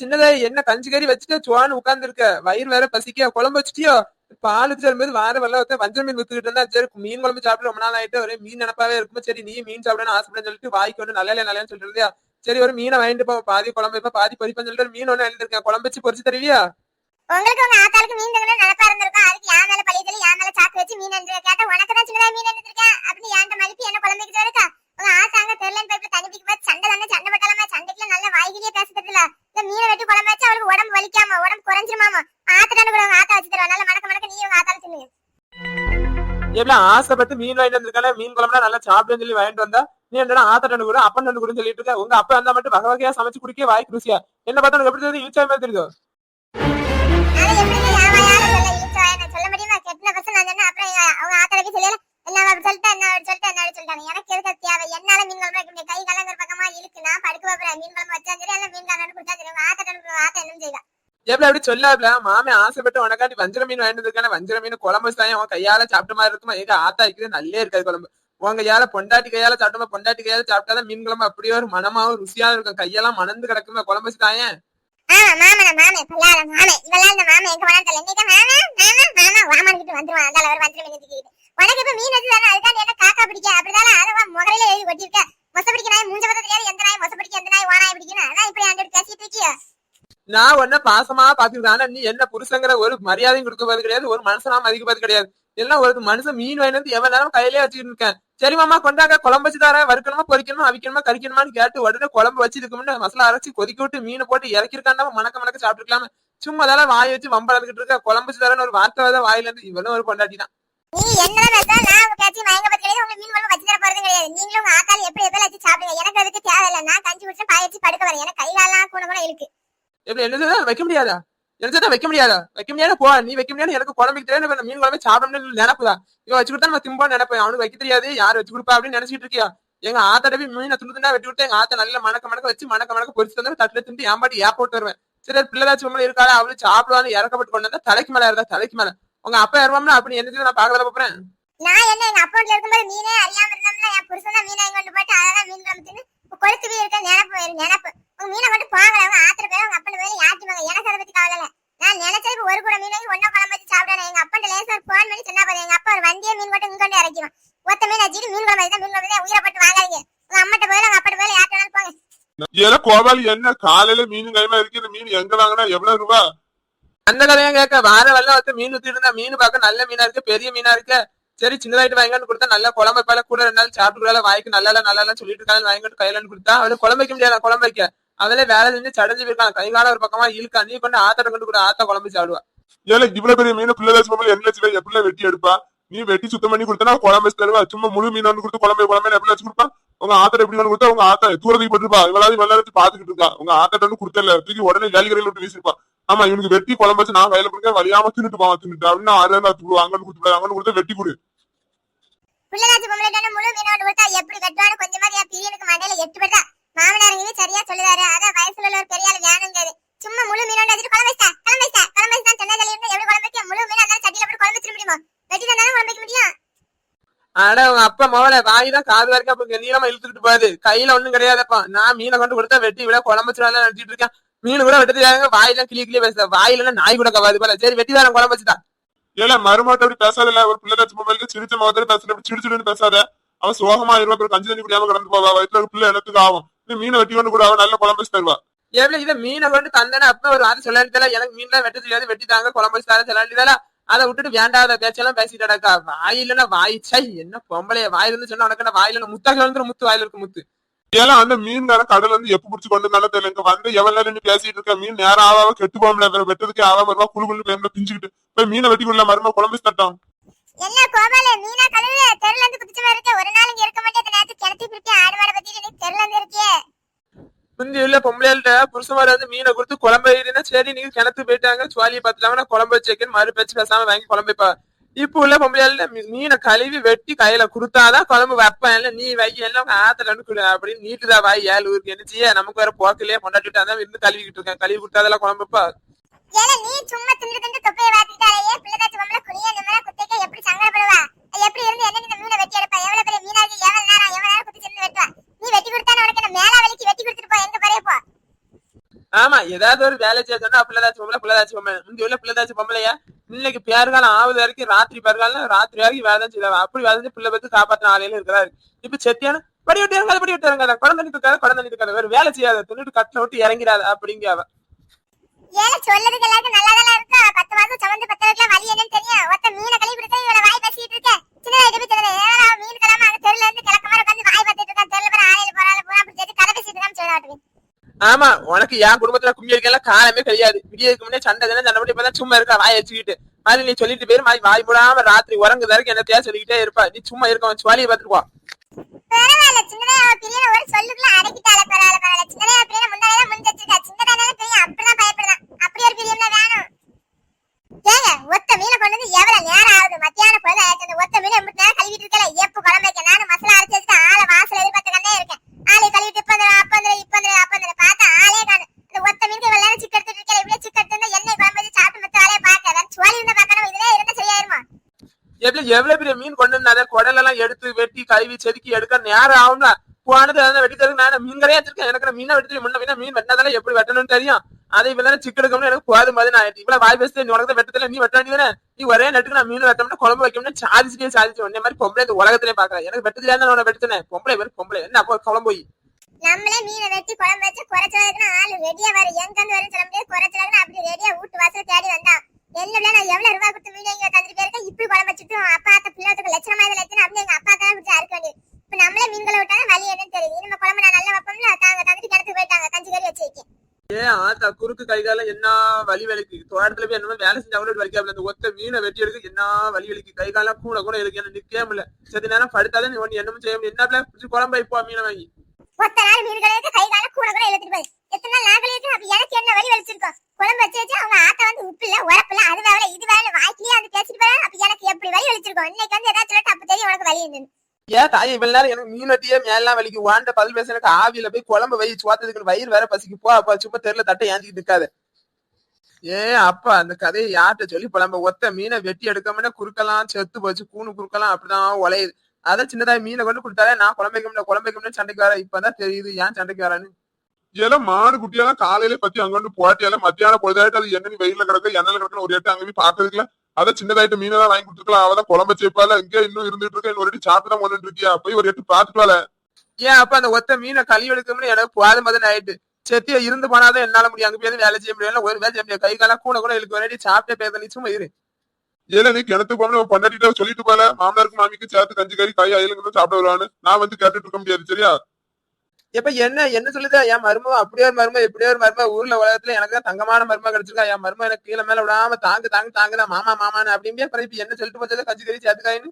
சின்னதா என்ன கஞ்சி கறி வச்சுட்டு சுவான்னு உட்கார்ந்து இருக்க வயிறு வேற பசிக்க குழம்பு வச்சுட்டியோ? பால் வச்சு வார வரல வச்ச வஞ்ச மீன் வித்துக்கிட்டு இருந்தா சரி மீன் குழம்பு சாப்பிட்டு ரொம்ப நாள் ஆயிட்டு ஒரே மீன் நினப்பாவே இருக்கும். சரி நீ மீன் சாப்பிடணும் ஆசைப்படன்னு சொல்லிட்டு வாய்க்கு ஒன்று நல்ல நல்லன்னு சொல்லிட்டு இருந்தியா? சரி ஒரு மீனை வாங்கிட்டு போ. பாதி குழம்பு இப்ப பாதி பொரிப்பேன்னு சொல்லிட்டு மீன் ஒண்ணு எழுதிருக்கேன் குழம்பு வச்சு பொரிச்சு தருவியா? உங்களுக்கு உங்க ஆத்தாளுக்கு மீன் தங்கணும் நினப்பா இருந்திருக்கும். அதுக்கு யா மேல பழைய சொல்லி யான் மேல சாக்கு வச்சு மீன் என்று கேட்டா உனக்கு தான் சின்னதா மீன் எடுத்திருக்கேன் அப்படின்னு என் மலிப்பி என்ன குழம்பு வைக்க இருக்கா? உங்க ஆத்தாங்க தெரியலன்னு போய் தண்ணி பிடிக்க சண்டை தானே சண்டை பட்டலாமா? சண்டைக்குள்ள நல்ல வாய்கிலேயே பேசுறதுல இந்த மீனை வெட்டி குழம்பு வச்சு அவளுக்கு உடம்பு வலிக்காம உடம்பு குறைஞ்சிருமாமா? ஆத்தாண்டு கூட ஆத்தா வச்சு தருவா நல்ல மணக்க மணக்க நீ உங்க ஆத்தால தின்னு எவ்வளவு ஆசைப்பட்டு மீன் வாங்கிட்டு வந்திருக்கானே? மீன் குழம்புனா நல்லா சாப்பிடுன்னு சொல்லி வாங்கிட்டு வந்தா? நீ என்ன ஆத்த ரெண்டு கூட அப்பன் ரெண்டு கூட சொல்லிட்டு இருக்க? உங்க அப்பா வந்தா மட்டும் வகை வகையா சமைச்சு குடிக்க வாய்க்கு ருசியா? என்ன பார்த்தா உனக்கு எப்படி தெரியுது? ஈச்சா மாதிரி தெரியுதோ? சொல்ல முடியுமா? கெட்டின பசங்க அப்புறம் அவங்க ஆத்தாளுக்கு சொல்லல என்ன அப்படி சொல்லிட்டு என்ன அப்படி சொல்லிட்டு என்ன சொல்லிட்டாங்க. எனக்கு எதுக்கு தேவை? என்னால மீன் குழம்பு வைக்க முடியும் கை கலங்கிற பக்கமா இருக்கு. நான் படுக்க போறேன் மீன் குழம்பு வச்சா சரி இல்ல மீன் கலந்து கொடுத்தா சரி உங்க ஆத்தா ஆத்தா என்ன செய்யலாம் அப்படி சொல்லாப்ல? மாமே ஆசைப்பட்டு உனக்காண்டி வஞ்சர மீன் வாங்கிட்டு இருக்கானே வஞ்சர மீன் குழம்பு வச்சு உன் கையால சாப்பிட்ட மாதிரி இருக்குமா? எங்க ஆத்தா இருக்குது நல்லே இருக்காது குழம்பு. உன் கையால பொண்டாட்டி கையால சாப்பிட்டோமா? பொண்டாட்டி கையால சாப்பிட்டாதான் மீன் குழம்பு அப்படியே ஒரு மனமாவும் ருசியா இருக்கும். கையெல்லாம் மணந்து கிடக்குமே குழம்பு தாயேன் ஆமா மாமன மாமே பல்லாத மாமே இவெல்லாம் இந்த மாமே எங்க போனாலும் தெரியல இன்னைக்கு மாமா மாமா மாமா வாமான்கிட்டு வந்துருவான் அதால ஒரு வஞ்சரம் மீன் தூக்கிட்டு உனக்கு இப்ப மீன் வச்சு தானே அதுக்காண்டி என்ன காக்கா பிடிக்க அப்படிதானே அதை முகரையில எழுதி கொட்டிருக்க மொச பிடிக்க நாய் மூஞ்ச பத்த தெரியாது எந்த நாய் மொச பிடிக்க எந்த நாய் ஓனாய் பிடிக்கணும் அதான் இப்படி ஆண்டு பேசிட்டு இருக்கியோ நான் உன்ன பாசமா பாத்துக்கிட்டேன் ஆனா நீ என்ன புருஷங்கிற ஒரு மரியாதையும் கொடுக்க கிடையாது ஒரு மனுஷனா மதிக்க கிடையாது. எல்லாம் ஒரு மனுஷன் மீன் வாங்கிட்டு எவ்வளவு நேரம் கையிலே வச்சுக்கிட்டு இருக்கேன். சரி மாமா கொண்டாங்க. குழம்பு வச்சு தரேன். வறுக்கணுமா பொறிக்கணுமா அவிக்கணுமா கறிக்கணுமான்னு கேட்டு உடனே குழம்பு வச்சு மசாலா அரைச்சு கொதிக்க விட்டு மீன் போட்டு இறக்கிருக்காண்டா மணக்க மணக்க சாப்பிட்டுருக்கலாமே. சும்மா அதெல்லாம் வாய் வச்சு வம்பளத்துக்கிட்டு இருக்க. குழம்பு வச்சு தரேன்னு ஒரு வார்த்தை தான் வாயில இருந்து இவனும் ஒரு கொண்டாட்டி தான். நீ என்னதான் நான் உங்க பேச்சு மயங்க பத்தி கிடையாது. மீன் குழம்பு வச்சு தர போறது கிடையாது. நீங்களும் உங்க ஆத்தாலும் எப்படி எப்படி வச்சு சாப்பிடுங்க எனக்கு அதுக்கு தேவையில்லை. நான் கஞ்சி குடிச்சு பாய வச்சு படுக்க வரேன். எனக்கு கை காலெல்லாம் கூட கூட இருக்கு. எப்படி என்னது? வைக்க முடியாதா? என்னதான் வைக்க முடியாதா? வைக்க முடியாது? போ நீ வைக்க முடியாது? எனக்கு குழம்புக்கு தெரியாது. மீன் குழம்பு சாப்பிடணும்னு நினைப்புதா இவன் வச்சு கொடுத்தா நம்ம திம்பா நினைப்பேன் அவனுக்கு வைக்க தெரியாது. யார் வச்சு கொடுப்பா அப்படின்னு நினைச்சிட்டு இருக்கியா? எங்க ஆத்தாட போய் மீனை துண்டு துண்டா வெட்டி விட்டு எங்க ஆத்த நல்ல மணக்க மணக்க வச்சு மணக்க மணக்க பொரிச்சு தந்து தட்டுல திண்டு ஏன் பாட்டு ஏர்போர்ட் வருவேன். சரி பிள்ளைதாச்சும் உங்களை இருக்காளா? அவளு சாப்பிடுவான்னு இறக்கப்பட்டு கொண்டு வந்தா தலைக்கு மேல இருந்தா தலைக்கு மேல. உங்க அப்பா இறவாமனா அப்படி என்ன நான் பாக்கல போறேன் நான் என்ன எங்க அக்கௌண்ட்ல இருக்கும்போது மீனே அறியாம இருந்தோம்ல என் புருஷன் மீனை கொண்டு போட்டு அதான் மீன் குழம்பு தின்னு கொழுத்து இருக்க? நினப்பு நினப்பு. உங்க மீனை மட்டும் போங்க அவங்க ஆத்திர பேர் உங்க அப்பன் பேர் யாத்திமாங்க எனக்கு அதை பத்தி கவலை நான் நினைச்சதுக்கு ஒரு கூட மீன் வாங்கி ஒன்னா குழம்பு வச்சு சாப்பிடணும் எங்க அப்பன் லேசா போன் பண்ணி சொன்னா பாரு. எங்க அப்பா ஒரு வண்டியே மீன் போட்டு இங்க கொண்டு இறக்கிடும் ஒத்த மீன் வச்சுட்டு மீன் குழம்பு வச்சு மீன் குழம்பு தான் உயிரை போட்டு வாங்காதீங்க. உங்க அம்மட்ட போயில உங்க அப்பட்ட போயில யார்ட்ட வேணாலும் போங்க. ஏல கோபாலி என்ன? காலையில மீன் கைமா இருக்கு. இந்த மீன் எங்க வாங்கினா எவ்வளவு ரூபா? அந்த கதையும் கேட்க வார வெள்ளம் வச்சு மீன் ஊத்திட்டு இருந்தா மீன் பார்க்க நல்ல மீனா இருக்கு பெரிய மீனா இருக்கு. சரி சின்னதாயிட்டு வாங்கிட்டு கொடுத்தா நல்ல குழம்பு வைப்பால கூட ரெண்டு நாள் சாப்பிட்டு வாய்க்கு நல்லா நல்லா சொல்லிட்டு இருக்காங்க வாங்கிட்டு கையில கொடுத்தா அவளை குழம்பு வைக்க முடியாது குழம்பு வைக்க? அவளே வேலை செஞ்சு சடைஞ்சு போயிருக்காங்க கைகால ஒரு பக்கமா இழுக்கா நீ கொண்டு ஆத்தட கொண்டு கூட ஆத்தா குழம்பு சாப்பிடுவா. ஏல இவ்வளவு பெரிய மீன் பிள்ளை லட்சம் என்ன லட்சம் எப்படி வெட்டி எடுப்பா. நீ வெட்டி சுத்தம் பண்ணி கொடுத்தா குழம்பு வச்சு தருவா. சும்மா முழு மீன் வந்து கொடுத்து குழம்பு குழம்பு எப்படி வச்சு கொடுப்பா? உங்க ஆத்தர் எப்படி வந்து கொடுத்தா உங்க ஆத்தா தூரத்துக்கு போட்டுருப்பா. இவ்வளவு வெள்ள வச்சு பாத்துக்கிட்டு இருக்கா. உங்க ஆத்தட்ட வந்து கொடுத்தல தூக்கி உடனே வேலிகரையில விட்டு வீசிருப்பா. ஆமா இவனுக்கு வெட்டி குழம்பு வச்சு நான் கையில கொடுக்க வழியாம தின்னுட்டு போவான் தின்னுட்டு. அப்படின்னு ஆறு அங்க கொடுத்து அங்க கொடுத்து வெட்டி கொடு. பிள்ளைதாச்சு பொம்பளைட்டான முழு மீனோடு கொடுத்தா எப்படி கட்டுவான்னு கொஞ்சமாவது என் பிரியனுக்கு மண்டையில எட்டு பட்டா தான் மாமனாருங்க சரியா சொல்லுவாரு. அதான் வயசுல உள்ள ஒரு பெரிய ஆள் வேணுங்காது சும்மா முழு மீனோட வச்சுட்டு குழம்பு வச்சா குழம்பு வச்சா குழம்பு வச்சா சென்னை தள்ளி இருந்து எப்படி குழம்பு வைக்க? முழு மீன் அதான் சட்டியில போட்டு குழம்பு வச்சிட முடியுமா? வெட்டி தானே குழம்பு வைக்க முடியும். ஆனா உங்க அப்பா மோல வாய் தான் காது வரைக்கும் அப்ப நீளமா இழுத்துக்கிட்டு போகுது. கையில ஒண்ணும் கிடையாதப்பா நான் மீனை கொண்டு கொடுத்தா வெட்டி விட குழம்பு வச்சு நினைச்சிட்டு இருக்கேன். மீன் கூட வெட்டி தெரியாங்க வாயிலாம் கிளி கிளியே பேசுத? வாயில நாய் கூட கவாது போல. சரி வெட்டி தரேன் குழம்பு வச்சுதான் ஏல மருமாட்ட அப்படி பேசாதல ஒரு பிள்ளை லட்சம் மொபைலுக்கு சிரிச்ச முகத்துல பேசுற சிடு சிடுன்னு பேசாத. அவன் சோகமா இருவா பேர் கஞ்சி தண்ணி குடியாம கடந்து போவா. வயிற்றுல ஒரு பிள்ளை எனக்கு ஆகும். நீ மீனை வெட்டி கொண்டு கூட அவன் நல்ல குழம்பு தருவா. எவ்வளவு இதை மீனை கொண்டு தந்தேன்னு அப்ப ஒரு வாரம் சொல்ல எனக்கு மீன்லாம் வெட்ட தெரியாது வெட்டி தாங்க குழம்பு வச்சு தரேன் சொல்ல அதை விட்டுட்டு வேண்டாத பேச்செல்லாம் பேசிட்டு அடக்கா வாய் இல்லைன்னா வாய். சை என்ன பொம்பளைய? வாயில இருந்து சொன்னா உனக்கு என்ன வாயில இல்ல முத்தாக வந்து முத்து வாயில இருக்கு முத்து. ஏன்னா அந்த மீன்காரன் கடல்ல இருந்து எப்ப புடிச்சு கொண்டு வந்தாலும் தெரியல. இங்க வந்து எவ்வளவு பேசிட்டு இருக்க? மீன் நேரம் ஆவாம கெட்டு போகல வெட்டதுக்கு ஆவாம வருவா. குழு குழு பிஞ்சுக்கிட்டு. போய் மீனை வெட்டி கொள்ள மரும குழம்பு தட்டம் என்ன கோபால மீனா கழுவு தெருல இருந்து குதிச்சு மாதிரி இருக்க ஒரு நாள் இங்க இருக்க மாட்டேன் நேரத்து கிணத்தி பிடிக்க ஆடு மாட பத்தி நீ தெருல இருந்து இருக்கியே. முந்தி உள்ள பொம்பளைகள்ட்ட புருஷமாரி வந்து மீனை கொடுத்து குழம்பு வைக்கிறீங்கன்னா சரி நீங்க கிணத்து போயிட்டாங்க சுவாலியை பார்த்துலாம குழம்பு வச்சிருக்கேன் மறு பேச்சு பேசாம வாங்கி குழம்பு இப்ப உள்ள பொம்பளைகள்ட்ட மீ- மீனை கழுவி வெட்டி கையில கொடுத்தாதான் குழம்பு வைப்பேன். இல்ல நீ வை எல்லாம் ஆத்துல இருந்து அப்படின்னு நீட்டுதா வாய் ஏழு ஊருக்கு என்ன செய்ய நமக்கு வேற போக்கிலே கொண்டாட்டிட்டு அதான் இருந்து கழுவிக்கிட்டு இருக்கேன். கழுவி கொடுத்தாதெல்லாம் குழம்பு ஏன்னா நீ சும்மா திண்டு திண்டு தொப்பைய வாத்திட்டாலே பிள்ளைதாச்சு பொம்பளை குனிய நிம்மரா குத்திக்க எப்படி சங்கடப்படுவா? அது எப்படி இருந்து என்ன இந்த மீனை வெட்டி எடுப்பா? எவ்வளவு பெரிய மீனா இருக்கு? எவ்வளவு நேரம் எவ்வளவு நேரம் குத்தி சிந்து வெட்டுவா? நீ வெட்டி கொடுத்தா உனக்கு என்ன மேலா வலிக்கு வெட்டி கொடுத்துட்டு போ எங்க பறைய போ? ஆமா ஏதாவது ஒரு வேலை செய்ய சொன்னா பிள்ளைதாச்சு பொம்பளை பிள்ளைதாச்சு பொம்பளை. முந்தி உள்ள பிள்ளைதாச்சு பொம்பளையா? இன்னைக்கு பேருகாலம் ஆகுது வரைக்கும் ராத்திரி பேருகாலம் ராத்திரி வரைக்கும் வேலை தான் செய்வாங்க. அப்படி வேலை செஞ்சு பிள்ளை பத்தி காப்பாத்தின ஆலையில இருக்கிறாரு. இப்ப செத்தியான படி விட்டு இறங்காத படி விட்டு இறங்காத குழந்தை தண்ணி இருக்காது. குழந்தை தண்ணி வேற வேலை செய்யாத தின்னுட்டு கட்டில விட்டு இறங்கிறாத அப்படிங்க ஏல சொல்லதுக்கு எல்லாருக்கும் நல்லதெல்லாம் இருக்கா? பத்து மாசம் சமந்து பத்தவத்துல வழி என்னன்னு தெரியும் ஒத்த மீனை கழுவி கொடுக்க இவ்வளவு வாய் பேசிட்டு இருக்க சின்னதா இடுப்பு சின்னதா ஏன்னா மீன் கிளம்ப அங்க தெருல இருந்து கிழக்க மாதிரி உட்காந்து வாய் பார்த்துட்டு இருக்கான். தெருல போற ஆலையில போறாள் போறா அப்படி சேர்த்து கதை பேசிட்டு இருக்கான்னு ஆமா உனக்கு என் குடும்பத்துல கும்மி அடிக்கலாம் காலமே கிடையாது விடியதுக்கு முன்னே சண்டை தானே சண்டை சும்மா இருக்கா? வாய் வச்சுக்கிட்டு. மாதிரி நீ சொல்லிட்டு பேரு மாதிரி வாய் போடாம ராத்திரி உறங்குது வரைக்கும் என்னத்தையா சொல்லிக்கிட்டே இருப்பா. நீ சும்மா இருக்க சுவாலியை பார்த்துட்டு போ. பரவாயில்ல சின்னதா ஒரு சொல்லுக்குள்ள அடக்கிட்டால பரவாயில்ல பரவாயில்ல. சின்னதா பிரியன முன்னாடியே முடிஞ்சு வச்சிருக்கா. சின்னதா தானே பிரியம் அப்படிதான் அப்படி ஒரு பிரியம்ல வேணும் ஏங்க ஒத்த மீனை கொண்டு வந்து எவ்வளவு நேரம் ஆகுது? மத்தியான பொழுது ஆயிடுச்சு. அந்த ஒத்த மீனை எம்பிட்டு நேரம் கழுவிட்டு இருக்கல. எப்ப குழம்பு வைக்க. நானும் மசாலா அரைச்சு வச்சுட்டு ஆளை வாசல் எதிர்பார்த்து கண்ணே இருக்கேன். ஆளை கழுவிட்டு இப்ப வந்துடும் அப்ப வந்துடும் இப்ப வந்துடும் அப்ப வந்துடும் பார்த்தா ஆளே காணும். அந்த ஒத்த மீனுக்கு இவ்வளவு நேரம் சிக்க எடுத்துட்டு இருக்கல. இவ்வளவு சிக்க எடுத்து எண்ணெய் குழம்பு வச்சு சாப்பிட்டு மத்த ஆளே பார்க்க வேற சுவாலி இருந்தா பார்க்கணும். இதுல இருந்தா சரியாயிருமா? எவ்வளவு எவ்வளவு பெரிய மீன் கொண்டு வந்தாத குடல் எல்லாம் எடுத்து வெட்டி கழுவி செதுக்கி எடுக்க நேரம் ஆகும்ல. போனது வெட்டி தருக்கு நான் மீன்களே வச்சிருக்கேன். எனக்கு மீனை வெட்டி முன்ன மீன் வெட்டினதால எப்படி வெட்டணும்னு தெரியும். அதே இவ்வளவு சிக்கு எனக்கு போதும் மாதிரி நான் இவ்வளவு வாய் பேசுறது நீ உலகத்தை வெட்டத்துல நீ வெட்ட வேண்டியதானே நீ ஒரே நட்டுக்கு நான் மீன் வெட்டணும்னு குழம்பு வைக்கணும்னு சாதிச்சுட்டே சாதிச்சு உடனே மாதிரி பொம்பளை இந்த உலகத்திலே பாக்குறேன் எனக்கு வெட்டத்துல இருந்தா உன வெட்டுனேன். பொம்பளை வெறும் பொம்பளை. என்ன அப்போ குழம்பு போய்? நம்மளே மீனை வெட்டி குழம்பு வச்சு குறைச்சதுக்கு ஆளு ரெடியா வரும் எங்க இருந்து வரும் சொல்ல முடியாது. குறைச்சதுக்கு அப்படி ரெடியா வீட்டு வாசல் தேடி வந்தான். என்ன நான் எவ்வளவு ரூபாய் கொடுத்து மீன் இங்க தந்துட்டு போயிருக்கேன் இப்படி குழம்பு வச்சுட்டு அப்பா அத்த பிள்ளைகளுக்கு லட்சணமா இது லட்சணம் அப்படி எங்க அப்பா தான் பிடிச்சி அறுக்க வேண்டியது இப்ப நம்மளே மீன்களை விட்டாலும் வழி என்னன்னு தெரியுது நம்ம குழம்பு நான் நல்லா வைப்போம்ல தாங்க தந்துட்டு கிணத்துக்கு போயிட்டாங்க கஞ்சி கறி வச்சு வைக்க ஏ குறுக்கு கைகால என்ன வலி வலிக்கு? தோட்டத்துல போய் என்ன வேலை செஞ்சா கூட வலிக்காமல இந்த ஒத்த மீனை வெட்டி எடுக்க என்ன வலி வலிக்கு? கை காலம் கூட கூட இருக்கு. என்ன நிக்கவே முடியல. சரி நேரம் படுத்தாதான் நீ ஒண்ணு என்னமும் செய்ய முடியும். என்ன பிள்ளை? பிடிச்சி குழம்பு இப்போ மீனை வாங்கி. ஒத்த நாள் மீன்களுக்கு கை கால கூட கூட எழுதிட்டு போய். எத்தனை நாள் நாங்களே அப்ப எனக்கு என்ன வழி வலிச்சிருக்கோம்? குழம்பு வச்சு வச்சு அவங்க ஆத்த வந்து உப்பு இல்ல உரப்பு இல்ல அது வேலை இது வேலை வாய்க்கிலேயே வந்து பேசிட்டு போறேன் அப்ப எனக்கு எப்படி வழி வலிச்சிருக்கோம்? இன்னைக்கு வந்து ஏதாச்சும் சொல்லிட்டு அப்ப தெரியும் உனக்கு வலி என்னன்னு. ஏன் தாய் இவ்வளவு நேரம் எனக்கு மீன் வட்டியே மேலாம் வலிக்கு. வாண்ட பதில் பேச எனக்கு ஆவியில போய் குழம்பு வை சுவாத்ததுக்கு வயிறு வேற பசிக்கு. போ அப்பா சும்மா தெருல தட்டை ஏந்திக்கிட்டு இருக்காது ஏ அப்பா அந்த கதையை யார்கிட்ட சொல்லி புலம்ப? ஒத்த மீனை வெட்டி எடுக்காம குறுக்கலாம் செத்து போச்சு. கூணு குறுக்கலாம் அப்படிதான் உலையுது அதான் சின்னதா மீனை கொண்டு கொடுத்தாலே நான் குழம்பைக்கு வைக்க சண்டைக்கு வர இப்பதான் தெரியுது ஏன் சண்டைக்கு வரேன்னு. இதெல்லாம் மாடு குட்டியெல்லாம் காலையில பத்தி அங்க கொண்டு போட்டியெல்லாம் மத்தியானம் பொழுதாயிட்டு அது என்னன்னு வெயில கிடக்கு எண்ணெயில கிடக்குன்னு ஒரு எட்டு அங்க போய் பாக்குறதுக்குல அதை சின்னதாயிட்டு மீனை தான் வாங்கி கொடுத்துருக்கலாம். அவதான் குழம்பு சேப்பால இங்க இன்னும் இருந்துட்டு இருக்க? இன்னொரு வாட்டி சாப்பிட்டு தான் கொண்டு இருக்கியா? போய் ஒரு எட்டு பாத்துக்கலால ஏன் அப்ப அந்த ஒத்த மீனை கழுவி எடுக்கணும்னு எனக்கு போதும் மதன் ஆயிட்டு. செத்திய இருந்து போனாதான் என்னால முடியும். அங்க போய் வேலை செய்ய முடியல ஒரு வேலை செய்ய முடியாது. கை காலம் கூட கூட இருக்கு வரைக்கும் சாப்பிட்டே பேச நீ சும்மா இரு. ஏல நீ கிணத்து போன பொண்டாட்டிட்ட சொல்லிட்டு போல. மாமனாருக்கு மாமிக்கு சேர்த்து கஞ்சி கறி காய் அயலுங்க சாப்பிட வருவான்னு. நான் வந்து கேட்டுட்டு இருக்க முடியாது. சரியா? எப்ப என்ன என்ன சொல்லுதா? என் மருமக அப்படியே ஒரு மருமக இப்படியே ஒரு மருமக ஊர்ல உலகத்துல எனக்கு தான் தங்கமான மருமக கிடைச்சிருக்கா. என் மருமக எனக்கு கீழே மேல விடாம தாங்க தாங்க தாங்க மாமா மாமான்னு அப்படியே அப்புறம் இப்ப என்ன சொல்லிட்டு போச்சதை கஞ்சி கறி சேர்த்துக்காயின்னு.